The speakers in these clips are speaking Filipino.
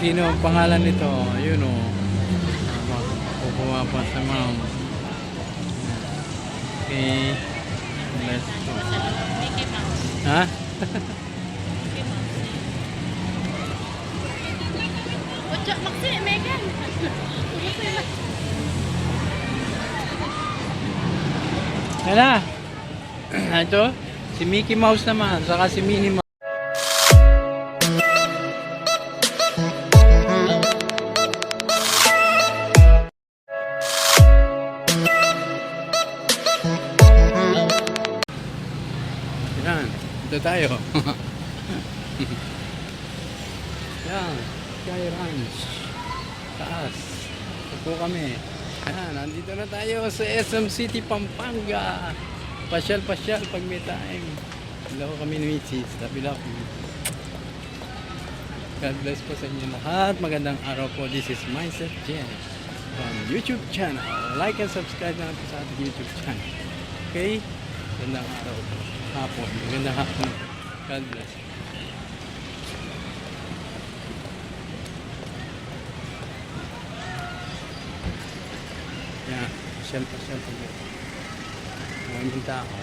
sino ang pangalan nito. Yun o. Kukuha pa sa ma'am. Okay. Let's go. Ha? Ocho, maksi, Megan. Yan na. Ito, si Mickey Mouse naman, saka si Minnie Mouse. Yan, ito tayo. Yan, Sky Ranch. Taas. Ito kami. Yan, nandito na tayo sa SM City, Pampanga. Pasyal-pasyal pag may time. Hello kami ni Michis. Tabi lang. God bless po sa inyo lahat. Magandang araw po. This is Mindset Jen from YouTube channel. Like and subscribe na po sa ating YouTube channel. Okay? Magandang araw po. Hapon. Magandang hapon. God bless. Yan. Pag may Maraming tao.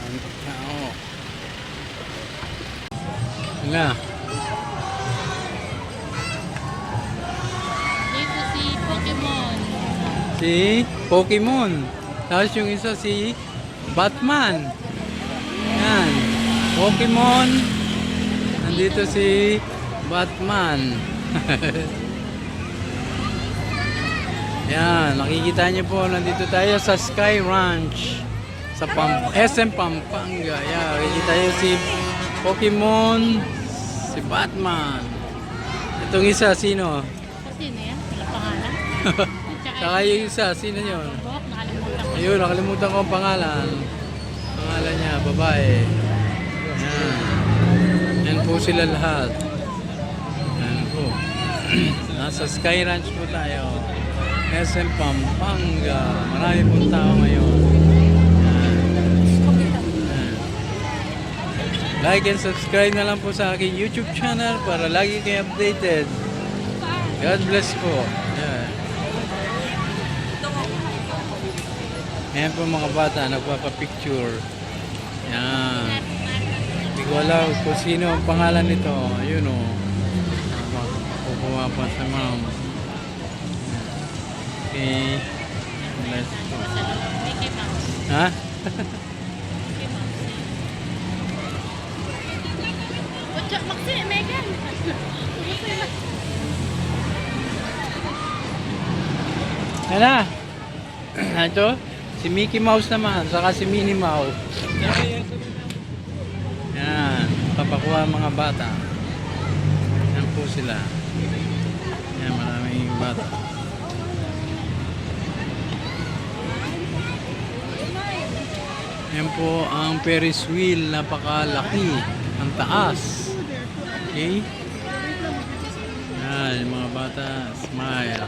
Maraming tao. Wala. Dito si Pokemon. Si Pokemon. Tapos yung isa si Batman. Yan. Pokemon. Nandito si Batman. Yan, nakikita niyo po, nandito tayo sa Sky Ranch. Sa Pam SM Pampanga. Yan, nakikita niyo si Pokemon, si Batman. Itong isa, sino? Kasi na yan? Wala pangalan? Saka yung isa, sino yun? Ayun, nakalimutan ko ang pangalan. Pangalan niya, babae. Yan. Yan po sila lahat. Yan po. Nasa Sky Ranch po tayo. SM Pampanga. Marami pong tao ngayon. Like and subscribe na lang po sa aking YouTube channel para lagi kayo updated. God bless po. Yan. Ayan po mga bata, nagpapapicture. Yan. Hindi ko alam kung sino ang pangalan nito. Ayun o. Kukuha pa sa ma'am. Okay. Let's go. Ha? Ocho, maksi, Megan. Kumusta yun? Yan na. Ito, si Mickey Mouse naman, saka si Minnie Mouse. Yan, papakuha mga bata. Yan po sila. Yan, maraming bata. Yan po ang Ferris wheel, napakalaki. Ang taas. Okay? Yan, mga bata, smile.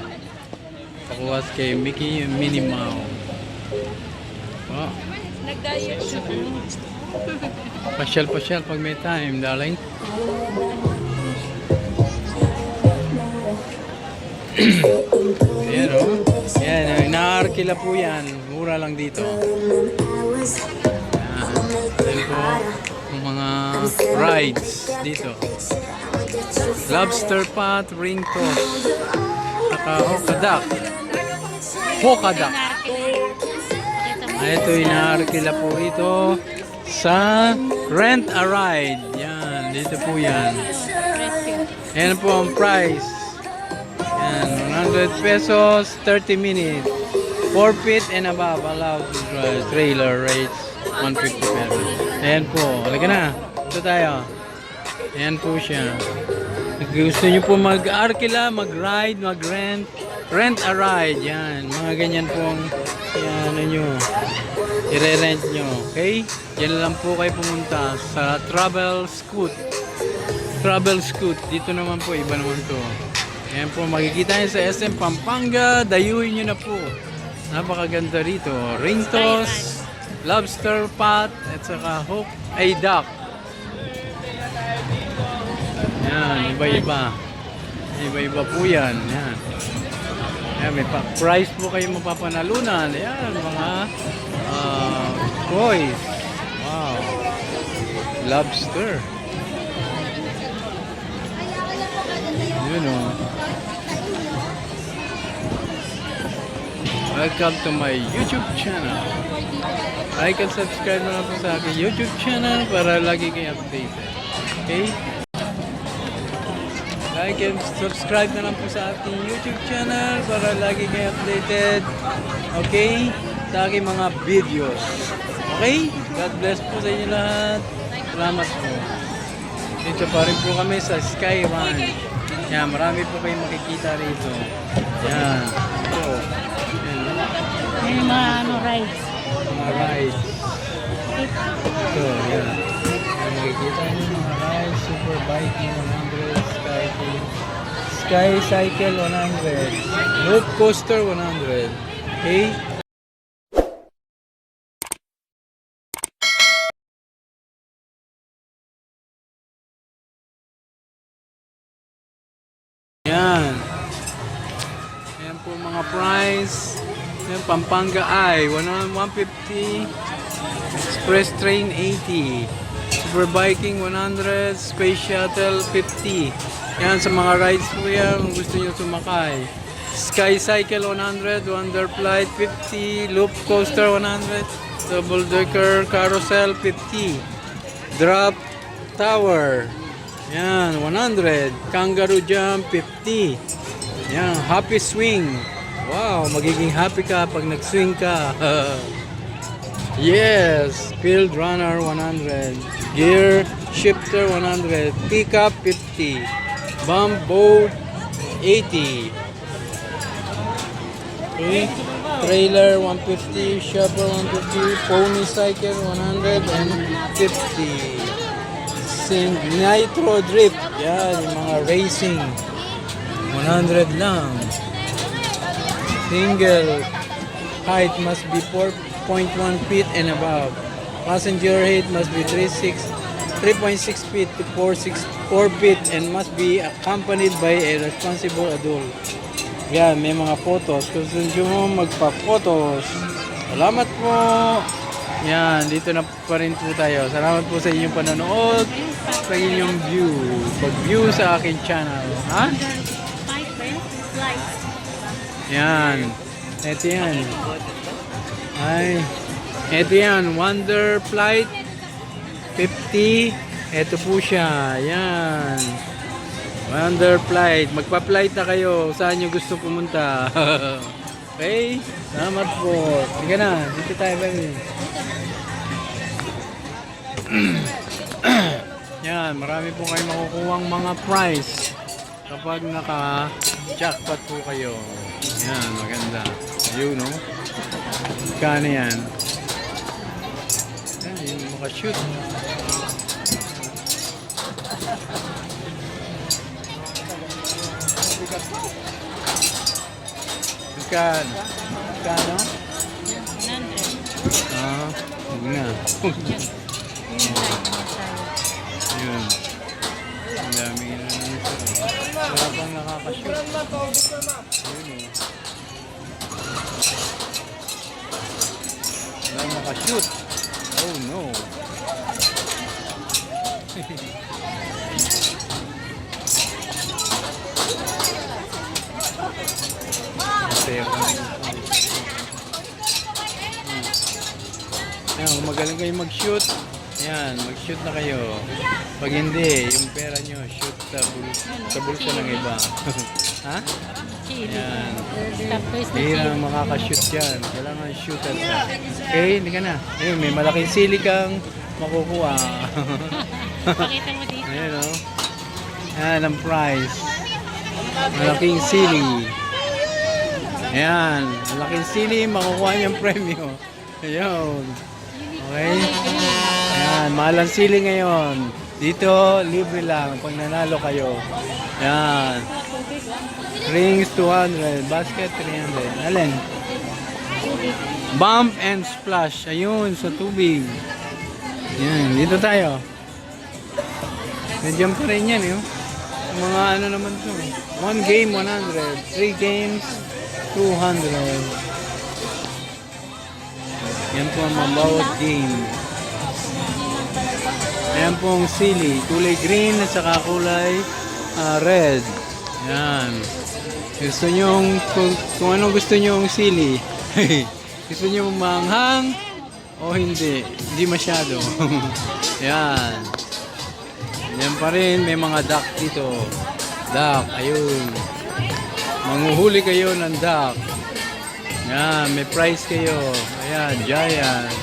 Pakuwas kay Mickey Minnie Mouse. Oh, Nag-diet siya. pasyal-pasyal pag may time, darling. Ayan o. Ayan, oh. inaarkila po yan. Mura lang dito. Ayan. Ayan po yung mga rides dito. Lobster pot, ring toss. Saka hokadak. Hokadak. Ito inaarkila po rito sa Rent a Ride. Yan, dito po yan. Yan po ang price. Yan, 100 pesos, 30 minutes. 4 feet and above allowed. Trailer rates 150 pesos. Ayan po, halika na. Ito tayo. Ayan po siya. Gusto nyo po mag-arkila, mag-ride, mag-rent. Rent a ride. Yan. Mga ganyan pong yan, ano nyo. I-rent nyo. Okay? Yan lang po kayo pumunta sa Travel Scoot. Travel Scoot. Dito naman po, iba naman to. Ayan po, makikita nyo sa SM Pampanga. Dayuhin nyo na po. Napakaganda rito. Ring toss, lobster pot, at saka hook, ay duck. Yan, iba-iba. Iba-iba po yan. Yan. Yan, may pa- prize po kayo mapapanalunan. Yan, mga ah, toys. Wow. Lobster. Yun o. Welcome to my YouTube channel. Like and subscribe na po sa aking YouTube channel para lagi kayo updated. Okay? Like and subscribe na lang po sa aking YouTube channel para lagi kayo updated. Okay? Sa aking mga videos. Okay? God bless po sa inyo lahat. Salamat po. Dito pa rin po kami sa Sky Ranch. Yan, marami po kayong makikita rito. Yan. Ito. May mga ano, rice. Mga rides. Ito, yan. Yan, makikita nyo mga rides. Super Biking 100. Sky, Cycle 100. Loop Coaster 100. Okay? Yan. Yan po mga price. Yan, Pampanga Eye, 150. Express Train, 80. Super Biking, 100. Space Shuttle, 50. Yan, sa mga rides po yan, gusto nyo sumakay. Sky Cycle, 100. Wonder Flight, 50. Loop Coaster, 100. Double Decker Carousel, 50. Drop Tower, yan, 100. Kangaroo Jump, 50. Yan, Happy Swing. Wow, magiging happy ka pag nag-swing ka. yes, Field Runner, 100. Gear Shifter, 100. Pickup, 50. Bump Boat, 80. Okay. Trailer 150, shopper 150, pony cycle 150. Sing Nitro Drip. Yan, yung mga racing. 100 lang. Single height must be 4.1 feet and above. Passenger height must be 3.6 3.6 feet to 4.6 4 feet and must be accompanied by a responsible adult. Yan, may mga photos. Kung gusto mo magpa-photos, salamat po. Yan, dito na pa rin po tayo. Salamat po sa inyong panonood, sa inyong view. Pag-view sa akin channel. Ha? Yan. Ito yan. Ay. Ito yan. Wonder Flight 50. Ito po siya. Yan. Wonder Flight. Magpa-flight na kayo. Saan nyo gusto pumunta. okay? Salamat po. Sige na. Dito tayo baby. Yan. Marami po kayo makukuhang mga prize kapag naka-jackpot po kayo. Yan, maganda. Yun, no? Kano yan? Yan, yung makashoot. Magkano? Magkano? 100. Ah, huwag na. Yun. Ang dami na naman ito. Wala pang nakakashoot. Nakashoot. Oh no. Masaya ko. Yan, kung magaling kayo mag-shoot, yan, mag-shoot na kayo. Pag hindi, yung pera nyo, shoot sa, bul sa bulsa ng iba. ha? Chili. Yan. Stop toys na Hindi na makaka-shoot yan. Kailangan shoot at. Okay, hindi ka na. Ayun, may malaking sili kang makukuha. Pakita mo dito. Ayan o. Ayan ang prize. Malaking sili. Ayan. Malaking sili, makukuha niyang premyo. Ayun. Okay? Ayan. Mahal ang sili ngayon. Dito, libre lang pag nanalo kayo. Ayan. Rings 200. Basket 300. Alin? Bump and splash. Ayun, sa tubig. Yan, dito tayo. Nandiyan pa rin yan, eh. oh. Mga ano naman to. One game, 100. Three games, 200. Yan po ang bawat game. Ayan pong sili. Kulay green at saka kulay ah, red. Yan. Gusto nyo, kung, kung anong gusto nyo yung sili. gusto nyo manghang o hindi. Hindi masyado. Yan. Yan pa rin, may mga duck dito. Duck, ayun. Manguhuli kayo ng duck. Yan, may price kayo. Ayan, giant.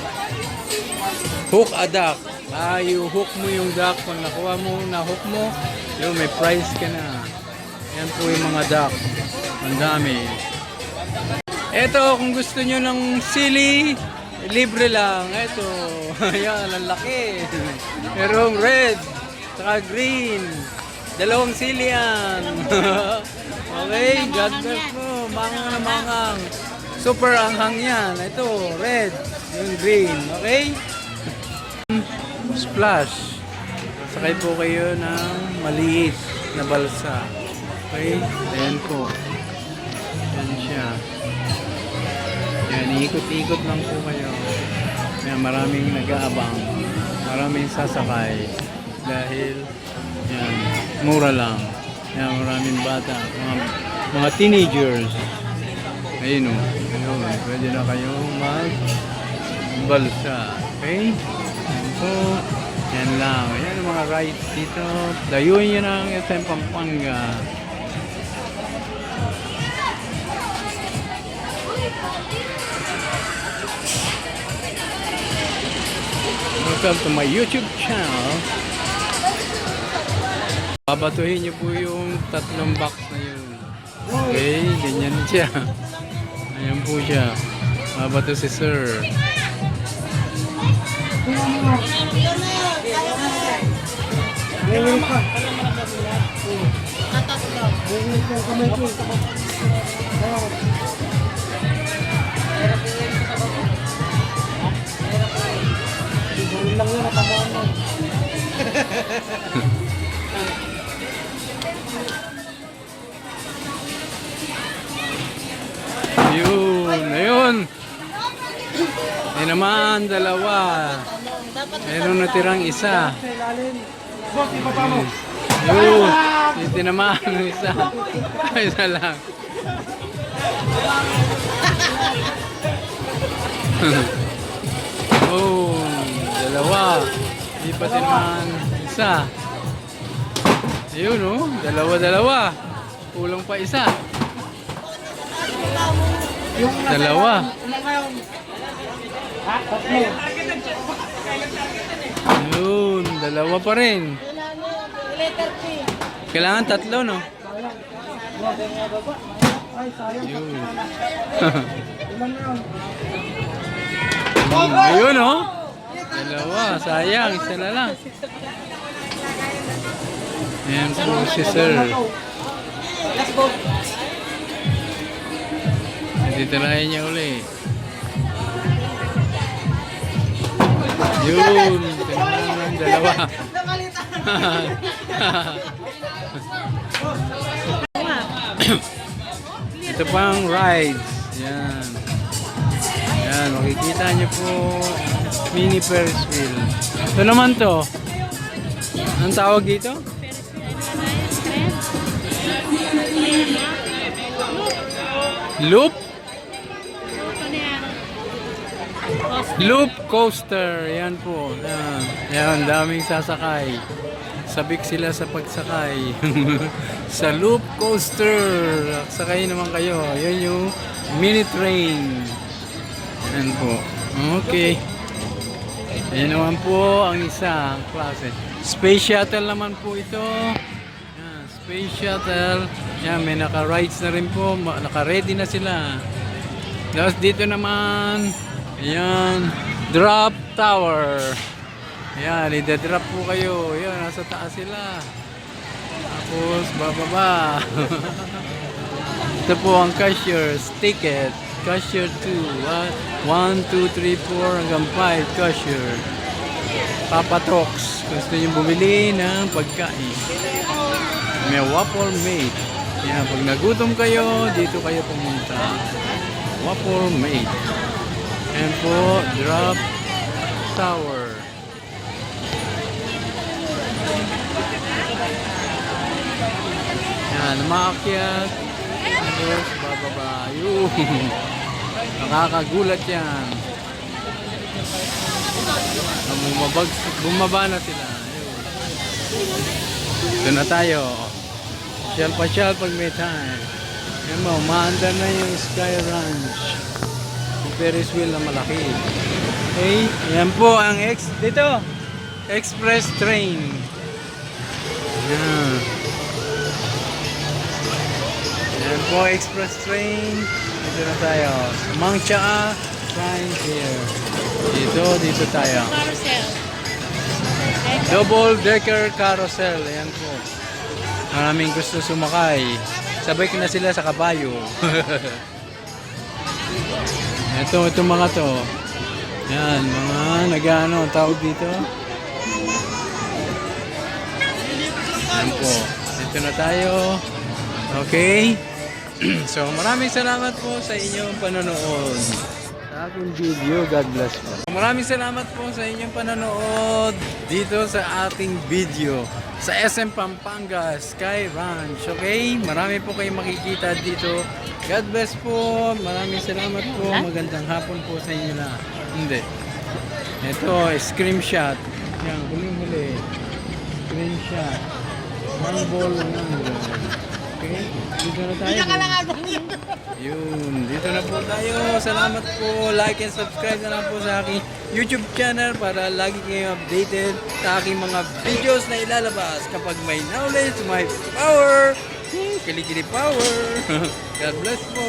Hook a duck. Ah, you hook mo yung duck. Pag nakuha mo, na-hook mo, yun, may price ka na. Yan po yung mga duck. Ang dami. Eto, kung gusto nyo ng sili, libre lang. Eto, ayan, ang laki. Merong red, saka green. Dalawang sili yan. okay, God bless mo. Mangang na mangang. Super anghang yan. Ito, red, yung green. Okay? Splash. Sakay po kayo ng maliit na balsa. Okay? Ayan po. Ayan siya. Ayan, ikot-ikot lang po kayo. Ayan, maraming nag-aabang. Maraming sasakay. Dahil, yan, mura lang. Ayan, maraming bata. Mga, mga teenagers. Ayun o. Ayun, pwede na kayong mag balsa. Okay? Po. Yan lang. Ang mga rides dito. Dayuin nyo ng SM Pampanga. Welcome to my YouTube channel. Babatuhin niyo po yung tatlong box na yun. Okay, ganyan siya. Ayan po siya. Babato si Sir. Yun, ayun. Ay naman, dalawa. Meron natirang isa. Ayun. Yun, yung tinamaan ng isa. isa lang. oh, dalawa. Hindi pa tinamaan isa. Ayun oh, dalawa-dalawa. Kulang pa isa. Dalawa. Yun, dalawa pa rin. Kailangan tatlo, no? Yun. Ayun, oh. Dalawa, sayang, isa na lang. Ayan po si Sir. Titirahin niya uli. Yun, tinamaan ng dalawa. Ito pang rides. Yan. Yan, makikita niyo po mini Ferris wheel. Ito naman to. Anong tawag dito? Loop? Loop coaster. Yan po. Yan. Daming sasakay. Sabik sila sa pagsakay. sa loop coaster. Sakay naman kayo. Yan yung mini train. Yan po. Okay. Yan naman po ang isa ang klase. Space shuttle naman po ito. Yan, space shuttle. Yan, may naka-rides na rin po. Naka-ready na sila. Tapos dito naman, ayan, drop tower. Ayan, ida-drop po kayo. Ayan, nasa taas sila. Tapos, bababa. Ito po ang cashier's ticket. Cashier 2. 1, 2, 3, 4 hanggang 5 cashier. Papa Talks. Gusto niyo bumili ng pagkain. may waffle mate. Yan, pag nagutom kayo, dito kayo pumunta. Waffle mate. Yan po, drop tower. Yan, umaakyat. Tapos, bababa. Yun. Nakakagulat yan. Bumabag, bumaba na sila. Ito na tayo. Pasyal pasyal pag may time. Yan mo, maandar na yung Sky Ranch. Ferris wheel na malaki. Okay, yan po ang ex dito. Express train. Yan. Yan po, express train. Dito na tayo. Sa Mangchaa Train here. Dito, dito tayo. Carousel. Double decker carousel. Ayan po. Maraming gusto sumakay. Sabay ko na sila sa kabayo. ito, ito mga to. Yan, mga nag-ano, tawag dito. Yan po. Dito na tayo. Okay. so, maraming salamat po sa inyong panonood. Sa aking video, God bless po. Maraming salamat po sa inyong panonood dito sa ating video sa SM Pampanga Sky Ranch. Okay? Marami po kayong makikita dito. God bless po. Maraming salamat po. Magandang hapon po sa inyo na. Hindi. Ito, screenshot. Yan, huling-huli. Screenshot. One ball, one. Okay? Dito na tayo. Yun, dito na po tayo. Salamat po. Like and subscribe na lang po sa aking YouTube channel para lagi kayong updated sa aking mga videos na ilalabas. Kapag may knowledge, may power. Hmm, Kilikili power. God bless po.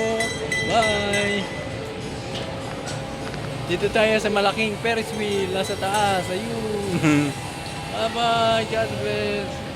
Bye. Dito tayo sa malaking Ferris wheel nasa taas. Ayun. Bye-bye. God bless.